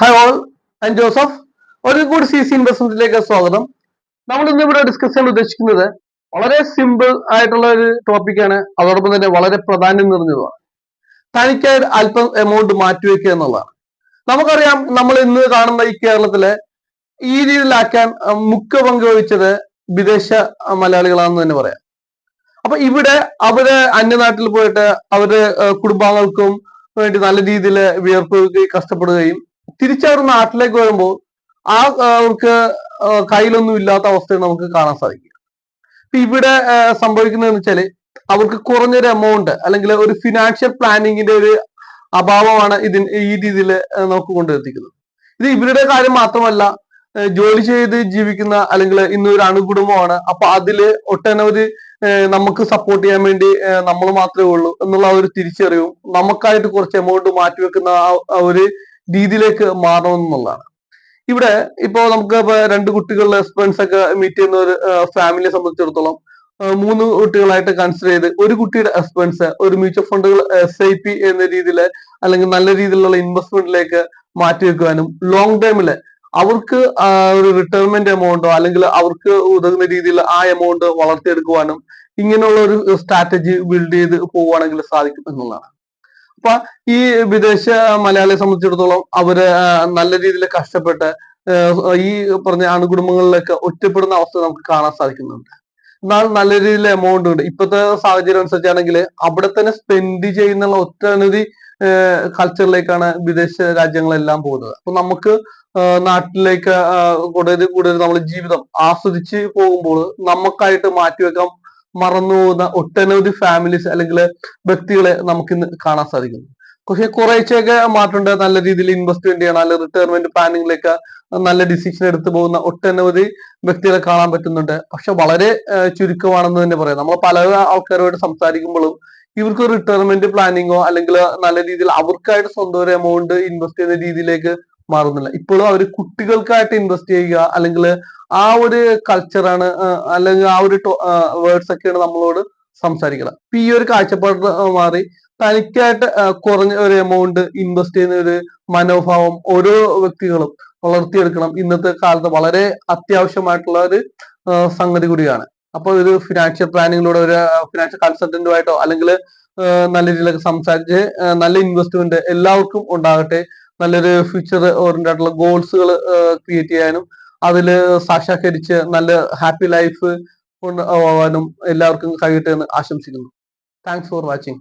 Hi all ഞാൻ Joseph ഒരു കൂടി സി സി ഇൻവെസ്റ്റ്മെന്റിലേക്ക് സ്വാഗതം. നമ്മൾ ഇന്ന് ഇവിടെ ഡിസ്കസ് ചെയ്യാൻ ഉദ്ദേശിക്കുന്നത് വളരെ സിമ്പിൾ ആയിട്ടുള്ള ഒരു ടോപ്പിക്കാണ് അതോടൊപ്പം തന്നെ വളരെ പ്രാധാന്യം നിറഞ്ഞതുമാണ്. തനിക്കായി അല്പം എമൗണ്ട് മാറ്റിവെക്കുക എന്നുള്ളതാണ്. നമുക്കറിയാം നമ്മൾ ഇന്ന് കാണുന്ന ഈ കേരളത്തിലെ ഈ രീതിയിലാക്കാൻ മുഖ്യ പങ്ക് വഹിച്ചത് വിദേശ മലയാളികളാണെന്ന് തന്നെ പറയാം. അപ്പൊ ഇവിടെ അവർ അന്യനാട്ടിൽ പോയിട്ട് അവരുടെ കുടുംബാംഗങ്ങൾക്കും വേണ്ടി നല്ല രീതിയിൽ വിയർപ്പ് കഷ്ടപ്പെടുകയും തിരിച്ചവർ നാട്ടിലേക്ക് വരുമ്പോൾ ആ അവർക്ക് കയ്യിലൊന്നും ഇല്ലാത്ത അവസ്ഥ നമുക്ക് കാണാൻ സാധിക്കും. ഇപ്പൊ ഇവിടെ സംഭവിക്കുന്നത് സംഭവിക്കുന്നതെന്ന് വെച്ചാൽ അവർക്ക് കുറഞ്ഞൊരു എമൗണ്ട് അല്ലെങ്കിൽ ഒരു ഫിനാൻഷ്യൽ പ്ലാനിങ്ങിന്റെ ഒരു അഭാവമാണ് ഇതിന് ഈ രീതിയിൽ നമുക്ക് കൊണ്ടെത്തിക്കുന്നത് ഇത് ഇവരുടെ കാര്യം മാത്രമല്ല ജോലി ചെയ്ത് ജീവിക്കുന്ന അല്ലെങ്കിൽ ഇന്ന് ഒരു അണുകുടുംബമാണ് അപ്പൊ അതിൽ ഒട്ടനവധി നമുക്ക് സപ്പോർട്ട് ചെയ്യാൻ വേണ്ടി നമ്മൾ മാത്രമേ ഉള്ളൂ എന്നുള്ള ഒരു തിരിച്ചറിവും നമുക്കായിട്ട് കുറച്ച് എമൗണ്ട് മാറ്റിവെക്കുന്ന ആ ഒരു രീതിയിലേക്ക് മാറണമെന്നുള്ളതാണ് ഇവിടെ ഇപ്പോ നമുക്ക് രണ്ട് കുട്ടികളുടെ ഹസ്ബൻഡ്സ് ഒക്കെ മീറ്റ് ചെയ്യുന്ന ഒരു ഫാമിലിയെ സംബന്ധിച്ചിടത്തോളം മൂന്ന് കുട്ടികളായിട്ട് കൺസിഡർ ചെയ്ത് ഒരു കുട്ടിയുടെ ഹസ്ബൻഡ്സ് ഒരു മ്യൂച്വൽ ഫണ്ടുകൾ എസ് ഐ പി എന്ന രീതിയിൽ അല്ലെങ്കിൽ നല്ല രീതിയിലുള്ള ഇൻവെസ്റ്റ്മെന്റിലേക്ക് മാറ്റി വെക്കുവാനും ലോങ് ടേമിൽ അവർക്ക് ഒരു റിട്ടയർമെന്റ് എമൗണ്ടോ അല്ലെങ്കിൽ അവർക്ക് ഉതകുന്ന രീതിയിൽ ആ എമൗണ്ട് വളർത്തിയെടുക്കുവാനും ഇങ്ങനെയുള്ള ഒരു സ്ട്രാറ്റജി ബിൽഡ് ചെയ്ത് പോവുകയാണെങ്കിൽ സാധിക്കും എന്നുള്ളതാണ്. അപ്പൊ ഈ വിദേശ മലയാളിയെ സംബന്ധിച്ചിടത്തോളം അവർ നല്ല രീതിയിൽ കഷ്ടപ്പെട്ട് ഈ പറഞ്ഞ അണുകുടുംബങ്ങളിലൊക്കെ ഒറ്റപ്പെടുന്ന അവസ്ഥ നമുക്ക് കാണാൻ സാധിക്കുന്നുണ്ട്. എന്നാൽ നല്ല രീതിയിൽ എമൗണ്ട് ഉണ്ട്. ഇപ്പോഴത്തെ സാഹചര്യം അനുസരിച്ചാണെങ്കിൽ അവിടെ തന്നെ സ്പെൻഡ് ചെയ്യുന്ന ഒറ്റനവധി കൾച്ചറിലേക്കാണ് വിദേശ രാജ്യങ്ങളെല്ലാം പോകുന്നത്. അപ്പൊ നമുക്ക് നാട്ടിലേക്ക് കൂടുതൽ കൂടുതൽ നമ്മുടെ ജീവിതം ആസ്വദിച്ച് പോകുമ്പോൾ നമുക്കായിട്ട് മാറ്റിവെക്കാൻ മറന്നു പോകുന്ന ഒട്ടനവധി ഫാമിലീസ് അല്ലെങ്കിൽ വ്യക്തികളെ നമുക്ക് ഇന്ന് കാണാൻ സാധിക്കുന്നു. പക്ഷെ കുറേശ്ശെയൊക്കെ മാറ്റുണ്ട് നല്ല രീതിയിൽ ഇൻവെസ്റ്റ്മെന്റ് ചെയ്യണം. അല്ലെങ്കിൽ റിട്ടയർമെന്റ് പ്ലാനിങ്ങിലേക്ക് നല്ല ഡിസിഷൻ എടുത്തു പോകുന്ന ഒട്ടനവധി വ്യക്തികളെ കാണാൻ പറ്റുന്നുണ്ട്. പക്ഷെ വളരെ ചുരുക്കമാണെന്ന് തന്നെ പറയാം. നമ്മൾ പല ആൾക്കാരോട് സംസാരിക്കുമ്പോഴും ഇവർക്ക് റിട്ടയർമെന്റ് പ്ലാനിങ്ങോ അല്ലെങ്കിൽ നല്ല രീതിയിൽ അവർക്കായിട്ട് സ്വന്തം ഒരു എമൗണ്ട് ഇൻവെസ്റ്റ് ചെയ്യുന്ന രീതിയിലേക്ക് മാറുന്നില്ല. ഇപ്പോഴും അവർ കുട്ടികൾക്കായിട്ട് ഇൻവെസ്റ്റ് ചെയ്യുക അല്ലെങ്കിൽ ആ ഒരു കൾച്ചറാണ് അല്ലെങ്കിൽ ആ ഒരു വേർഡ്സ് ഒക്കെയാണ് നമ്മളോട് സംസാരിക്കുന്നത് അപ്പൊ ഈ ഒരു കാഴ്ചപ്പാട് മാറി തനിക്കായിട്ട് കുറഞ്ഞ ഒരു എമൗണ്ട് ഇൻവെസ്റ്റ് ചെയ്യുന്ന ഒരു മനോഭാവം ഓരോ വ്യക്തികളും വളർത്തിയെടുക്കണം. ഇന്നത്തെ കാലത്ത് വളരെ അത്യാവശ്യമായിട്ടുള്ള ഒരു സംഗതി കൂടിയാണ്. അപ്പൊ ഒരു ഫിനാൻഷ്യൽ പ്ലാനിങ്ങിലൂടെ ഒരു ഫിനാൻഷ്യൽ കൺസൾട്ടന്റുമായിട്ടോ അല്ലെങ്കിൽ നല്ല രീതിയിലൊക്കെ സംസാരിച്ച് നല്ല ഇൻവെസ്റ്റ്മെന്റ് എല്ലാവർക്കും ഉണ്ടാകട്ടെ നല്ലൊരു ഫ്യൂച്ചർ ഓറിയന്റഡ് ആയിട്ടുള്ള ഗോൾസുകൾ ക്രിയേറ്റ് ചെയ്യാനും അതിൽ സാക്ഷാത്കരിച്ച് നല്ല ഹാപ്പി ലൈഫ് കൊണ്ടുപോകാനും എല്ലാവർക്കും കഴിയട്ടെ എന്ന് ആശംസിക്കുന്നു. Thanks for watching